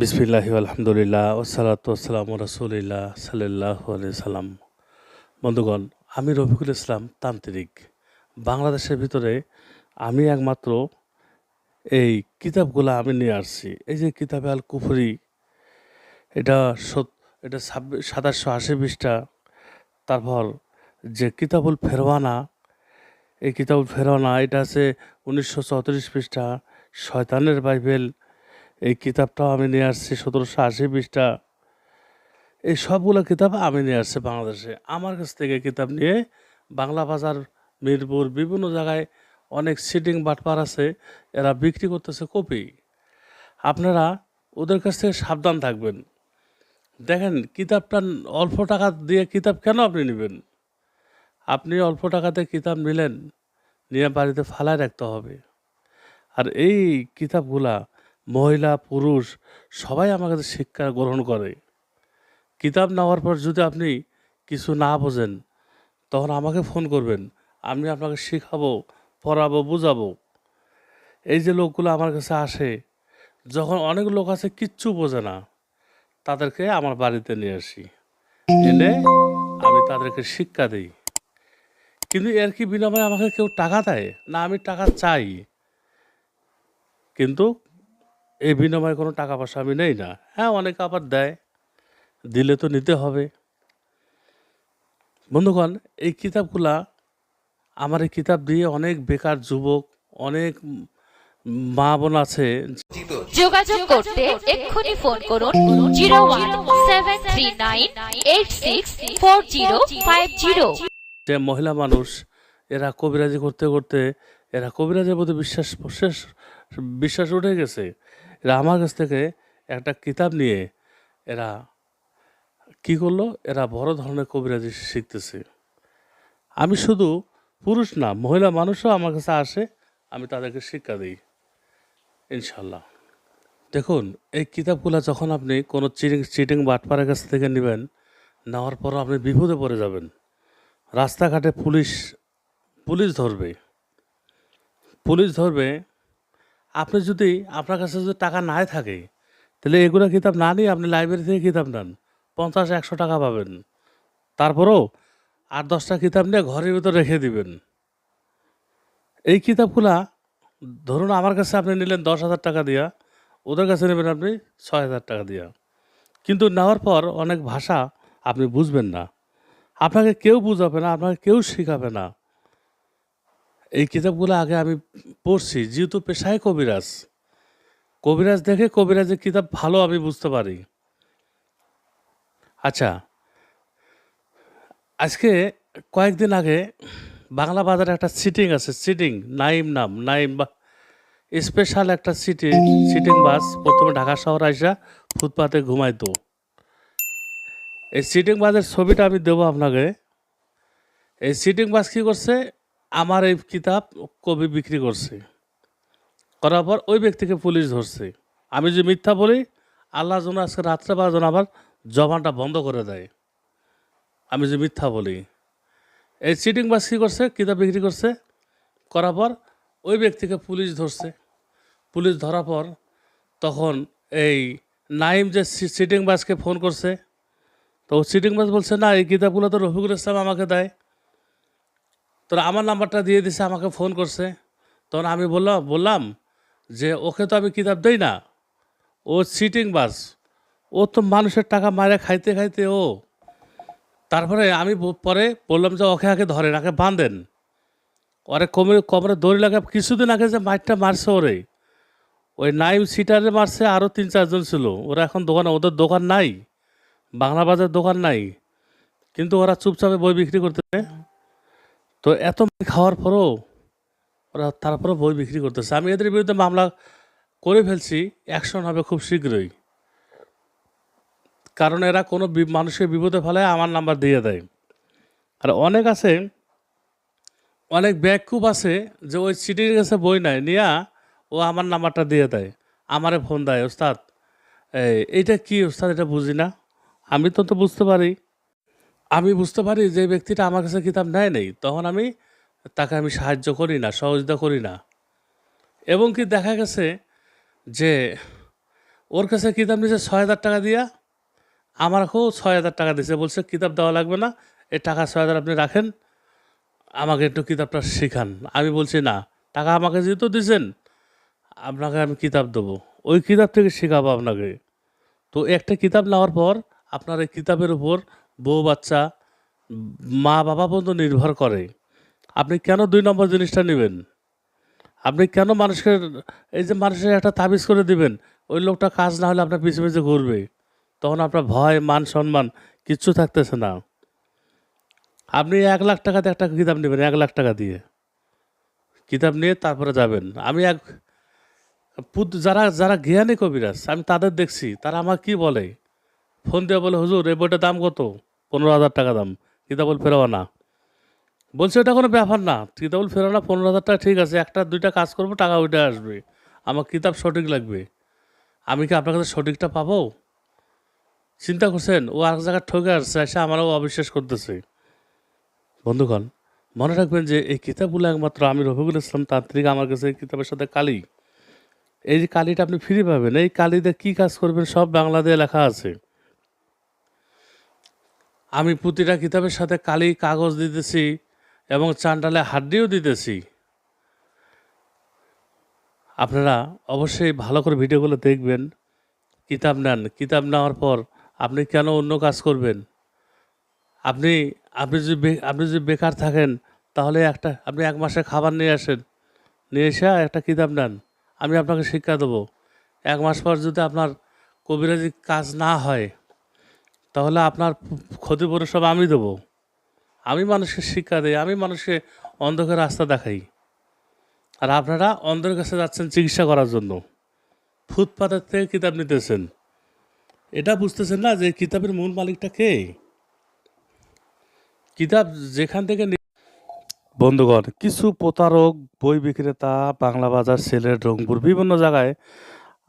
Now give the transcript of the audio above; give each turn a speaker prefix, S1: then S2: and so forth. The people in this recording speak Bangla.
S1: বিসমিল্লাহি আলহামদুলিল্লাহ ওসালাত ওসালাম রসুলিল্লাহ সাল্লাহ সাল্লাম। বন্ধুগণ, আমি রফিকুল ইসলাম, তান্ত্রিক। বাংলাদেশের ভিতরে আমি একমাত্র এই কিতাবগুলো আমি নিয়ে আসছি। এই যে কিতাবে আল কুফরি, এটা এটা ছাব্বিশ সাতাশশো আশি পৃষ্ঠা। তারপর যে কিতাবুল ফেরওয়ানা, এই কিতাবুল ফেরওয়ানা, এটা আছে উনিশশো চৌত্রিশ পৃষ্ঠা, শয়তানের বাইবেল এই কিতাবটাও আমি নিয়ে আসছি সতেরোশো আশি পৃষ্ঠা। এই সবগুলো কিতাব আমি নিয়ে আসছি বাংলাদেশে। আমার কাছ থেকে কিতাব নিয়ে বাংলা বাজার, মিরপুর, বিভিন্ন জায়গায় অনেক সিটিং বাটপার আছে, এরা বিক্রি করতেছে কপি। আপনারা ওদের কাছ থেকে সাবধান থাকবেন। দেখেন, কিতাবটা অল্প টাকা দিয়ে কিতাব কেন আপনি নেবেন? আপনি অল্প টাকাতে কিতাব নিলেন, নিয়ে বাড়িতে ফালায় রাখতে হবে। আর এই কিতাবগুলা মহিলা, পুরুষ, সবাই আমার কাছে শিক্ষা গ্রহণ করে। কিতাব নেওয়ার পর যদি আপনি কিছু না বোঝেন, তখন আমাকে ফোন করবেন। আমি আপনাকে শেখাবো, পড়াবো, বুঝাবো। এই যে লোকগুলো আমার কাছে আসে, যখন অনেক লোক আছে কিচ্ছু বোঝে না, তাদেরকে আমার বাড়িতে নিয়ে আসি। এনে আমি তাদেরকে শিক্ষা দিই। কিন্তু এর কি বিনিময়ে আমাকে কেউ টাকা দেয়? না, আমি টাকা চাই। কিন্তু এই বিনিময়ে কোনো টাকা পয়সা আমি নেই না। হ্যাঁ অনেকে আবার দেয়। দিলে তো নিতে হবে। বন্ধুগণ এই কিতাবগুলা আমার এই কিতাব দিয়ে অনেক বেকার যুবক অনেক মা বোন আছে।
S2: যোগাযোগ করতে এক্ষুনি ফোন করুন zero one seven three nine eight six four zero five zero.
S1: যে মহিলা মানুষ এরা কবিরাজি করতে করতে এরা কবিরাজের প্রতি বিশ্বাস শেষ বিশ্বাস উঠে গেছে। এরা আমার কাছ থেকে একটা কিতাব নিয়ে এরা কি করল? এরা বড় ধরনের কবিরাজি শিখতেছে। আমি শুধু পুরুষ না, মহিলা মানুষও আমার কাছে আসে, আমি তাদেরকে শিক্ষা দিই ইনশাল্লাহ দেখুন, এই কিতাবগুলো যখন আপনি কোনো চিটিং চিটিং বাটপাড়ের কাছ থেকে নেবেন, নেওয়ার পর আপনি বিপদে পড়ে যাবেন। রাস্তাঘাটে পুলিশ পুলিশ ধরবে। পুলিশ ধরবে আপনি যদি আপনার কাছে যদি টাকা নাই থাকে, তাহলে এগুলো কিতাব না নিয়ে আপনি লাইব্রেরি থেকে কিতাব নেন। পঞ্চাশ, একশো টাকা পাবেন। তারপরেও আট, দশটা কিতাব নিয়ে ঘরের ভিতর রেখে দিবেন। এই কিতাবগুলা ধরুন আমার কাছে আপনি নিলেন দশ হাজার টাকা দিয়া, ওদের কাছে নেবেন আপনি ছয় হাজার টাকা দিয়া। কিন্তু নেওয়ার পর অনেক ভাষা আপনি বুঝবেন না। আপনাকে কেউ বুঝাবে না, আপনাকে কেউ শেখাবে না। এই কিতাবগুলো আগে আমি পড়ছি, যেহেতু পেশায় কবিরাজ। কবিরাজ দেখে কবিরাজের কিতাব ভালো আমি বুঝতে পারি। আচ্ছা আজকে কয়েকদিন আগে বাংলা বাজারে একটা সিটিং আছে সিটিং নাইম নাম, নাইম বা স্পেশাল একটা সিটি সিটিং বাস প্রথমে ঢাকা শহর আইসা ফুটপাতে ঘুমাইতো। এই সিটিং বাসের ছবিটা আমি দেবো আপনাকে। এই সিটিং বাস কী করছে? আমার এই কিতাব কবি বিক্রি করছে। করার পর ওই ব্যক্তিকে পুলিশ ধরছে। আমি যে মিথ্যা বলি, আল্লাহ যেন আজকে রাত্রে বা যেন আবার জবানটা বন্ধ করে দেয়। আমি যে মিথ্যা বলি, এই সিটিং বাস কী করছে, কিতাব বিক্রি করছে, করার পর ওই ব্যক্তিকে পুলিশ ধরছে। পুলিশ ধরার পর তখন এই নাইম যে সিটিং বাসকে ফোন করছে। তো সিটিং বাস বলছে, না, এই কিতাবগুলো তো রফিকুল ইসলাম আমাকে দেয়। তো আমার নাম্বারটা দিয়ে দিছে, আমাকে ফোন করছে। তখন আমি বললাম বললাম যে, ওকে তো আমি কিতাব দেই না। ও সিটিং বাস ও তো মানুষের টাকা মারে খাইতে খাইতে ও তারপরে আমি পরে বললাম যে, ওকে আগে ধরেন, আগে বাঁধেন। ওরে কোমরে কোমরে দড়ি লাগা, কিছুদিন আগে যে মাইটটা মারছে ওরে। ওই নাইম সিটারে মারছে আরও তিন চারজন ছিল। ওরা এখন দোকানে, ওদের দোকান নাই, বাংলা বাজার দোকান নাই। কিন্তু ওরা চুপচাপে বই বিক্রি করতে তো এত খাওয়ার পরও ওরা তারপরেও বই বিক্রি করতেছে। আমি এদের বিরুদ্ধে মামলা করে ফেলছি অ্যাকশন হবে খুব শীঘ্রই। কারণ এরা কোনো মানুষের বিপদে ফেলায় আমার নাম্বার দিয়ে দেয়। আর অনেক আছে, অনেক ব্যাকুপ আছে যে ওই চিঠির কাছে বই নাই, নিয়া ও আমার নাম্বারটা দিয়ে দেয়, আমারে ফোন দেয়, ওস্তাদ, এই, এইটা কি ওস্তাদ, এটা বুঝি না? আমি তো তো বুঝতে পারি। আমি বুঝতে পারি যে ব্যক্তিটা আমার কাছে কিতাব নেয় নেই। তখন আমি তাকে আমি সাহায্য করি না, সহযোগিতা করি না। এবং কি দেখা গেছে যে ওর কাছে কিতাব নিয়েছে ছয় হাজার টাকা দিয়া, আমাকেও ছয় হাজার টাকা দিয়েছে। বলছে, কিতাব দেওয়া লাগবে না, এই টাকা ছয় হাজার আপনি রাখেন, আমাকে একটু কিতাবটা শেখান। আমি বলছি, না, টাকা আমাকে যেহেতু দিয়েছেন, আপনাকে আমি কিতাব দেবো। ওই কিতাব থেকে শেখাবো আপনাকে। তো একটা কিতাব নেওয়ার পর আপনার এই কিতাবের উপর বউ, বাচ্চা, মা, বাবা পর্যন্ত নির্ভর করে। আপনি কেন দুই নম্বর জিনিসটা নেবেন? আপনি কেন মানুষকে, এই যে মানুষের একটা তাবিজ করে দিবেন, ওই লোকটা কাজ না হলে আপনার পিছু পিছু ঘুরবে। তখন আপনার ভয়, মান, সম্মান কিচ্ছু থাকতেছে না। আপনি এক লাখ টাকাতে একটা কিতাব নেবেন, এক লাখ টাকা দিয়ে। কিতাব নিয়ে তারপরে যাবেন। আমি এক, পুত- যারা যারা জ্ঞানী কবিরাজ, আমি তাদের দেখছি, তারা আমার কি বলে? ফোন দিয়ে বলে, হুজুর, এই বইটার দাম কত? পনেরো হাজার টাকা দাম। কিতাবুল ফেরাও না বলছে, ওটা কোনো ব্যাপার না। কিতাবুল না পনেরো হাজার টাকা ঠিক আছে। একটা, দুইটা কাজ করব, টাকা ওইটা আসবে। আমার কিতাব সঠিক লাগবে। আমি কি আপনার কাছে সঠিকটা পাবো? চিন্তা করছেন, ও আর জায়গায় ঠকে আসছে, এসে আমারও অবিশ্বাস করতেছে। বন্ধুগণ, মনে রাখবেন যে এই কিতাবগুলো একমাত্র আমি রফিকুল ইসলাম তান্ত্রিক আমার কাছে এই কিতাবের সাথে কালি। এই যে কালিটা আপনি ফ্রি পাবেন, এই কালিতে কি কাজ করবেন সব বাংলা দিয়ে লেখা আছে। আমি প্রতিটা কিতাবের সাথে কালি কাগজ দিতেছি এবং চান্ডালে হাড্ডিও দিতেছি। আপনারা অবশ্যই ভালো করে ভিডিওগুলো দেখবেন, কিতাব নেন। কিতাব নেওয়ার পর আপনি কেন অন্য কাজ করবেন? আপনি আপনি যদি আপনি যদি বেকার থাকেন, তাহলে একটা, আপনি এক মাসে খাবার নিয়ে আসেন, নিয়ে এসে একটা কিতাব নেন। আমি আপনাকে শিক্ষা দেবো। এক মাস পর যদি আপনার কবিরাজি কাজ না হয় তাহলে আপনার ক্ষতিপূরণ সব আমি দেবো। আমি মানুষকে শিক্ষা দিই, আমি মানুষকে অন্ধকার রাস্তা দেখাই। আর আপনারা অন্ধের কাছে যাচ্ছেন চিকিৎসা করার জন্য। ফুটপাতের থেকে কিতাব নিতেছেন। এটা বুঝতেছেন না যে কিতাবের মূল মালিকটা কে? কিতাব যেখান থেকে বন্ধুগণ, কিছু প্রতারক, বই বিক্রেতা, বাংলা বাজার সিলেট রংপুর, বিভিন্ন জায়গায়